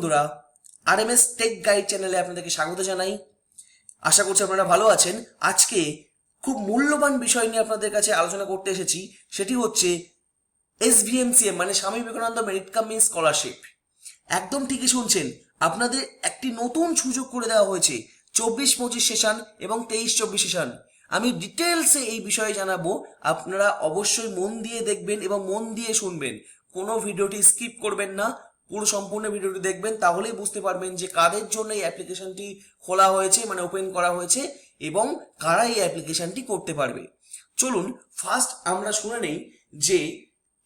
বন্ধুরা R M S tech guide চ্যানেলে আপনাদেরকে স্বাগত জানাই। আশা করছি আপনারা ভালো আছেন। আজকে খুব মূল্যবান বিষয় নিয়ে আপনাদের কাছে আলোচনা করতে এসেছি। সেটি হচ্ছে এস ভিএমসিএম মানে Swami Vivekananda merit coming scholarship একদম ঠিকই শুনছেন, আপনাদের একটি নতুন সুযোগ করে দেওয়া হয়েছে, চব্বিশ পঁচিশ সেশন এবং তেইশ চব্বিশ সেশন আমি ডিটেলসে এই বিষয়ে জানাব, আপনারা অবশ্যই মন দিয়ে দেখবেন এবং মন দিয়ে শুনবেন। কোনো ভিডিওটি স্কিপ করবেন না পুরো সম্পূর্ণ ভিডিওটি দেখবেন, তাহলেই বুঝতে পারবেন যে কাদের জন্য এই অ্যাপ্লিকেশনটি খোলা হয়েছে মানে ওপেন করা হয়েছে, এবং কারা এই অ্যাপ্লিকেশনটি করতে পারবে। চলুন ফার্স্ট আমরা শুনে নেই যে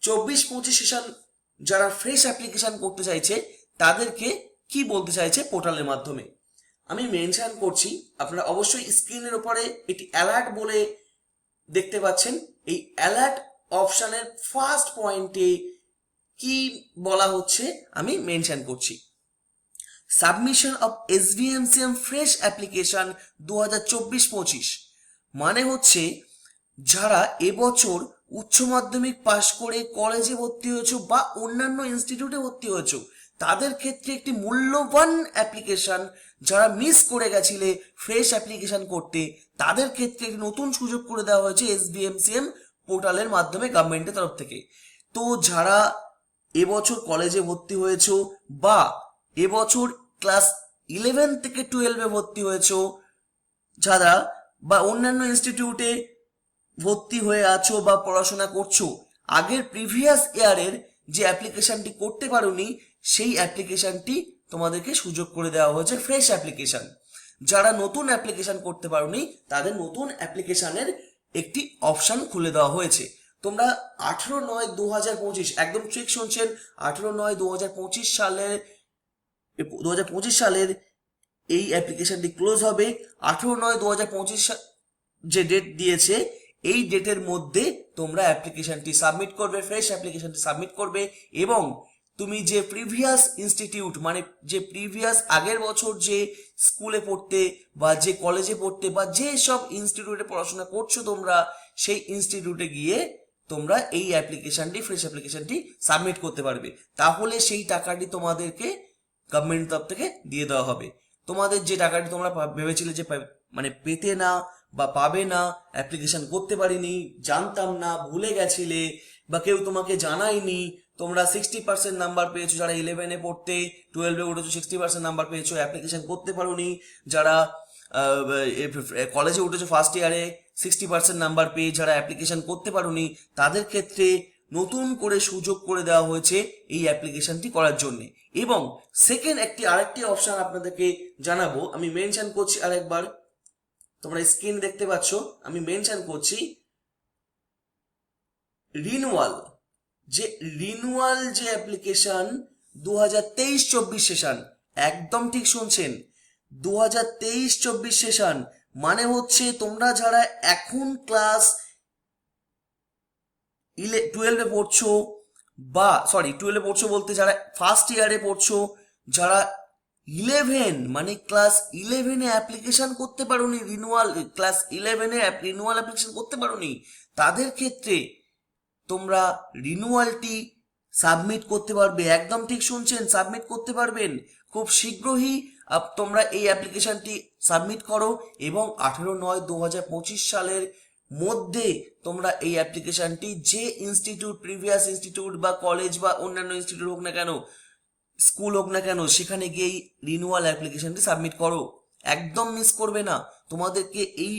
চব্বিশ পঁচিশ সেশন যারা ফ্রেশ অ্যাপ্লিকেশন করতে চাইছে, তাদেরকে কি বলতে চাইছে পোর্টালের মাধ্যমে? আমি মেনশন করছি, আপনারা অবশ্যই স্ক্রিনের উপরে একটি অ্যালার্ট বলে দেখতে পাচ্ছেন। এই অ্যালার্ট অপশানের ফার্স্ট পয়েন্টে কি বলা হচ্ছে আমি মেনশন করছি। Submission of SVMCM fresh application দু হাজার চব্বিশ পঁচিশ। মানে হচ্ছে যারা এবছর উচ্চ মাধ্যমিক পাশ করে কলেজে ভর্তি হয়েছো বা অন্যান্য ইনস্টিটিউটে ভর্তি হয়েছো, তাদের ক্ষেত্রে একটি মূল্যবান অ্যাপ্লিকেশন যারা মিস করে গেছিলে ফ্রেশ অ্যাপ্লিকেশন করতে, তাদের ক্ষেত্রে একটি নতুন সুযোগ করে দেওয়া হয়েছে এসবিএমসিএম পোর্টালের মাধ্যমে গভর্নমেন্টের তরফ থেকে। তো যারা এবছর কলেজে ভর্তি হয়েছ বা এবছর ক্লাস ইলেভেন থেকে টুয়েলভে ভর্তি হয়েছ, যারা বা অন্যান্য ইনস্টিটিউটে ভর্তি হয়ে আছো বা পড়াশোনা করছ, আগের প্রিভিয়াস ইয়ারের যে অ্যাপ্লিকেশনটি করতে পারোনি, সেই অ্যাপ্লিকেশনটি তোমাদেরকে সুযোগ করে দেওয়া হয়েছে ফ্রেশ অ্যাপ্লিকেশন যারা নতুন অ্যাপ্লিকেশন করতে পারোনি, তাদের নতুন অ্যাপ্লিকেশনের একটি অপশান খুলে দেওয়া হয়েছে। তোমরা আঠেরো নয় দু হাজার পঁচিশ, একদম ঠিক শুনছেন, আঠেরো নয় দু হাজার পঁচিশ সালের, দু হাজার পঁচিশ সালের এই অ্যাপ্লিকেশনটি ক্লোজ হবে। আঠেরো নয় দু হাজার পঁচিশ যে ডেট দিয়েছে, এই ডেটের মধ্যে তোমরা অ্যাপ্লিকেশনটি সাবমিট করবে ফ্রেশ অ্যাপ্লিকেশনটি সাবমিট করবে এবং তুমি যে প্রিভিয়াস ইনস্টিটিউট মানে যে প্রিভিয়াস আগের বছর যে স্কুলে পড়তে বা যে কলেজে পড়তে বা যে সব ইনস্টিটিউটে পড়াশোনা করছ তোমরা, সেই ইনস্টিটিউটে গিয়ে তোমরা এই অ্যাপ্লিকেশনটি ফ্রেশ অ্যাপ্লিকেশনটি সাবমিট করতে পারবে। তাহলে সেই টাকাটি তোমাদেরকে গভর্নমেন্ট তরফ থেকে দিয়ে দেওয়া হবে। তোমাদের যে টাকাটি তোমরা ভেবেছিলে যে মানে পেতে না বা পাবে না অ্যাপ্লিকেশন করতে পারিনি, জানতাম না, ভুলে গেছিলে বা কেউ তোমাকে জানায়নি, তোমরা সিক্সটি পার্সেন্ট নাম্বার পেয়েছ যারা ইলেভেনে পড়তে টুয়েলভে উঠেছো সিক্সটি পার্সেন্ট নাম্বার পেয়েছ অ্যাপ্লিকেশন করতে পারোনি, যারা কলেজে উঠেছো ফার্স্ট ইয়ারে সিক্সটি পার্সেন্ট নাম্বার পেয়ে যারা অ্যাপ্লিকেশন করতে পারোনি, তাদের ক্ষেত্রে নতুন করে সুযোগ করে দেওয়া হয়েছে এই অ্যাপ্লিকেশনটি করার জন্য। এবং সেকেন্ড একটি, আরেকটি অপশন আপনাদেরকে জানাব। আমি মেনশন করছি আরেকবার। তোমরা স্ক্রিন দেখতে পাচ্ছ। আমি মেনশন করছি রিনুয়াল যে রিনুয়াল যে অ্যাপ্লিকেশন দু হাজার তেইশ চব্বিশ সেশন একদম ঠিক শুনছেন। দু হাজার তেইশ চব্বিশ সেশন মানে হচ্ছে তোমরা যারা এখন ক্লাস ইলে টুয়েলভে পড়ছো বা সরি টুয়েলভে পড়ছো বলতে যারা ফার্স্ট ইয়ারে পড়ছো, যারা ইলেভেন মানে ক্লাস ইলেভেনে অ্যাপ্লিকেশন করতে পারোনি রিনুয়াল ক্লাস ইলেভেনে রিনুয়াল অ্যাপ্লিকেশন করতে পারোনি, তাদের ক্ষেত্রে তোমরা রিনুয়ালটি সাবমিট করতে পারবে। একদম ঠিক শুনছেন সাবমিট করতে পারবেন। খুব শীঘ্রই তোমরা এই অ্যাপ্লিকেশনটি সাবমিট করো এবং আঠেরো নয় দু সালের মধ্যে তোমরা এই অ্যাপ্লিকেশনটি যে ইনস্টিটিউট, প্রিভিয়াস ইনস্টিটিউট বা কলেজ বা অন্যান্য ইনস্টিটিউট হোক না কেন, স্কুল হোক না কেন, সেখানে গিয়েই রিনুয়াল অ্যাপ্লিকেশনটি সাবমিট করো। একদম মিস করবে না। তোমাদেরকে এই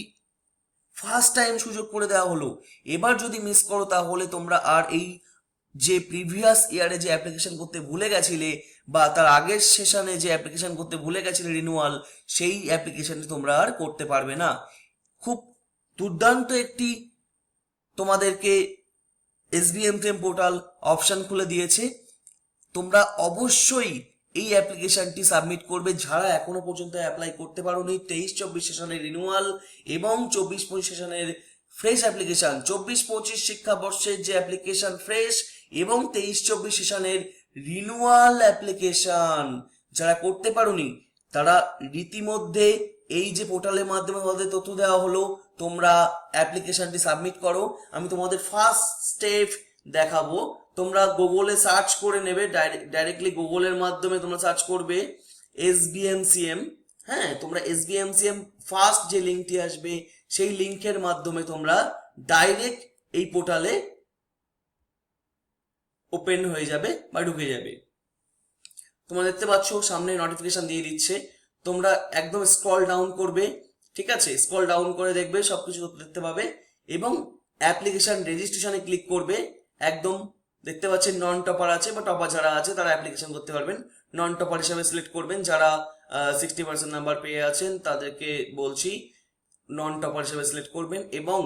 ফার্স্ট টাইম সুযোগ করে দেওয়া হলো। এবার যদি মিস করো তাহলে তোমরা আর এই যে প্রিভিয়াস ইয়ারে যে অ্যাপ্লিকেশন করতে ভুলে গেছিলে বা তার আগের সেশনে যে অ্যাপ্লিকেশন করতে ভুলে গেছিলে রিনুয়াল সেই অ্যাপ্লিকেশনটি তোমরা আর করতে পারবে না। খুব দুর্দান্ত একটি তোমাদেরকে এসবিএম টেম পোর্টাল অপশন খুলে দিয়েছে। তোমরা অবশ্যই এই অ্যাপ্লিকেশনটি সাবমিট করবে। যারা এখনও পর্যন্ত অ্যাপ্লাই করতে পারোনি, তেইশ চব্বিশ সেশনের রিনুয়াল এবং চব্বিশ পঁচিশ সেশনের ফ্রেশ অ্যাপ্লিকেশন চব্বিশ পঁচিশ শিক্ষাবর্ষের যে অ্যাপ্লিকেশন ফ্রেশ এবং তেইশ চব্বিশ সেশনের রিনুয়াল অ্যাপ্লিকেশন যারা করতে পারোনি, তারা রীতিমধ্যে এই যে পোর্টালের মাধ্যমে তোমাদের তথ্য দেওয়া হলো, তোমরা অ্যাপ্লিকেশনটি সাবমিট করো। আমি তোমাদের ফার্স্ট স্টেপ দেখাবো। তোমরা গুগলে সার্চ করে নেবে ডাইরেক্টলি গুগলের মাধ্যমে তোমরা সার্চ করবে এস বিএমসিএম হ্যাঁ তোমরা এস বিএমসিএম ফার্স্ট যে লিঙ্কটি আসবে, সেই লিঙ্কের মাধ্যমে তোমরা ডাইরেক্ট এই পোর্টালে ওপেন হয়ে যাবে বা ঢুকে যাবে। তোমরা দেখতে পাচ্ছ, সামনে নোটিফিকেশন দিয়ে দিচ্ছে। তোমরা একদম স্ক্রল ডাউন করবে, ঠিক আছে? স্ক্রল ডাউন করে দেখবে, সবকিছু দেখতে পাবে এবং অ্যাপ্লিকেশন রেজিস্ট্রেশনে ক্লিক করবে। একদম দেখতে পাচ্ছেন নন টপার আছে বা টপার যারা আছে, তারা অ্যাপ্লিকেশন করতে পারবেন। নন টপার হিসাবে সিলেক্ট করবেন। যারা সিক্সটি পার্সেন্ট নাম্বার পেয়ে আছেন, তাদেরকে বলছি নন টপার হিসাবে সিলেক্ট করবেন এবং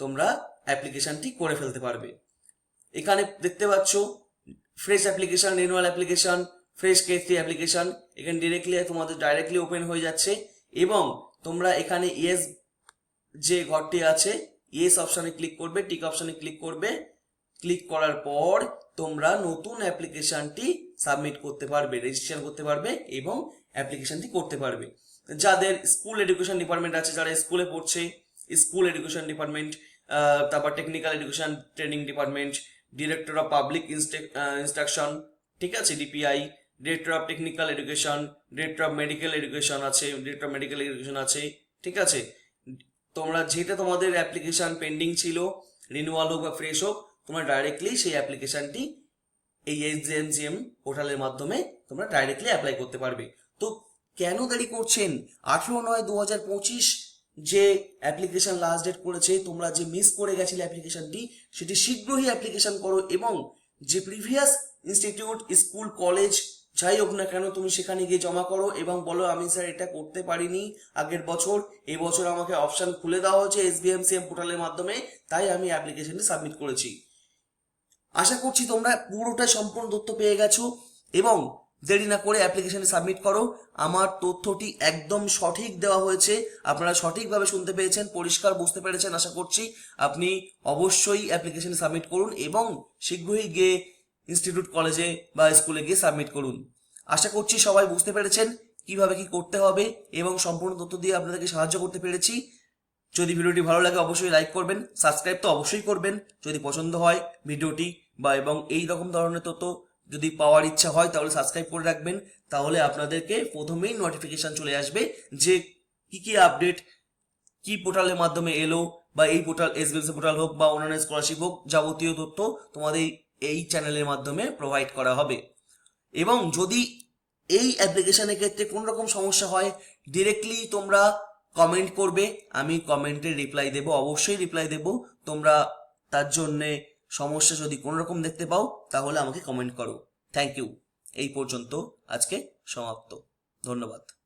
তোমরা অ্যাপ্লিকেশনটি করে ফেলতে পারবে। এখানে দেখতে পাচ্ছ fresh application renewal application fresh কেসি অ্যাপ্লিকেশন এখানে ডিরেক্টলি তোমাদের ডাইরেক্টলি ওপেন হয়ে যাচ্ছে এবং তোমরা এখানে ইয়েস যে ঘরটি আছে ইয়েস অপশানে ক্লিক করবে টিক অপশানে ক্লিক করবে ক্লিক করার পর তোমরা নতুন অ্যাপ্লিকেশনটি সাবমিট করতে পারবে রেজিস্ট্রেশন করতে পারবে এবং অ্যাপ্লিকেশনটি করতে পারবে। যাদের স্কুল এডুকেশন ডিপার্টমেন্ট আছে, যারা স্কুলে পড়ছে স্কুল এডুকেশন ডিপার্টমেন্ট তারপর technical education training department director of public instruction ঠিক আছে DPI director of technical education director of medical education আছে ডিরেক্টর অফ মেডিকেল এডুকেশন আছে, ঠিক আছে? তোমরা যেটা তোমাদের অ্যাপ্লিকেশন পেন্ডিং ছিল রিনিউয়াল হোক বা ফ্রেশ হোক, তোমরা ডাইরেক্টলি সেই অ্যাপ্লিকেশনটি এই এইচজিএমজিএম পোর্টালের মাধ্যমে তোমরা ডাইরেক্টলি অ্যাপ্লাই করতে পারবে। তো কেন দেরি করছেন? আঠেরো নয় দু হাজার পঁচিশ যে অ্যাপ্লিকেশন লাস্ট ডেট করেছে, তোমরা যে মিস করে গেছিলে অ্যাপ্লিকেশনটি সেটি শীঘ্রই অ্যাপ্লিকেশন করো এবং যে প্রিভিয়াস ইনস্টিটিউট স্কুল কলেজ যাই হোক না কেন, তুমি সেখানে গিয়ে জমা করো এবং বলো, আমি স্যার এটা করতে পারিনি আগের বছর, এই বছর আমাকে অপশন খুলে দেওয়া হয়েছে এস এসবিএমসিএম পোর্টালের মাধ্যমে, তাই আমি অ্যাপ্লিকেশনটি সাবমিট করেছি। আশা করছি তোমরা পুরোটা সম্পূর্ণ তথ্য পেয়ে গেছো এবং দেরি না করে অ্যাপ্লিকেশনে সাবমিট করো। আমার তথ্যটি একদম সঠিক দেওয়া হয়েছে। আপনারা সঠিকভাবে শুনতে পেয়েছেন পরিষ্কার বুঝতে পেরেছেন, আশা করছি আপনি অবশ্যই অ্যাপ্লিকেশনে সাবমিট করুন এবং শীঘ্রই গিয়ে ইনস্টিটিউট কলেজে বা স্কুলে গিয়ে সাবমিট করুন। আশা করছি সবাই বুঝতে পেরেছেন কীভাবে কি করতে হবে এবং সম্পূর্ণ তথ্য দিয়ে আপনাদেরকে সাহায্য করতে পেরেছি। যদি ভিডিওটি ভালো লাগে, অবশ্যই লাইক করবেন সাবস্ক্রাইব তো অবশ্যই করবেন। যদি পছন্দ হয় ভিডিওটি বা এবং এই রকম ধরনের তথ্য যদি পাওয়ার ইচ্ছা হয় তাহলে সাবস্ক্রাইব করে রাখবেন। তাহলে আপনাদেরকে প্রথমেই নোটিফিকেশন চলে আসবে যে কি কি আপডেট কি পোর্টালের মাধ্যমে এলো বা এই পোর্টাল এসবিএসি পোর্টাল হোক বা অন্যান্য স্কলারশিপ হোক যাবতীয় তথ্য তোমাদের এই চ্যানেলের মাধ্যমে প্রোভাইড করা হবে। এবং যদি এই অ্যাপ্লিকেশনের ক্ষেত্রে কোন রকম সমস্যা হয় ডিরেক্টলি তোমরা কমেন্ট করবে। আমি কমেন্টে রিপ্লাই দেব, অবশ্যই রিপ্লাই দেব। তোমরা তার জন্যে সমস্যা যদি কোনো রকম দেখতে পাও, তাহলে আমাকে কমেন্ট করো। থ্যাংক ইউ এই পর্যন্ত আজকে সমাপ্ত। ধন্যবাদ।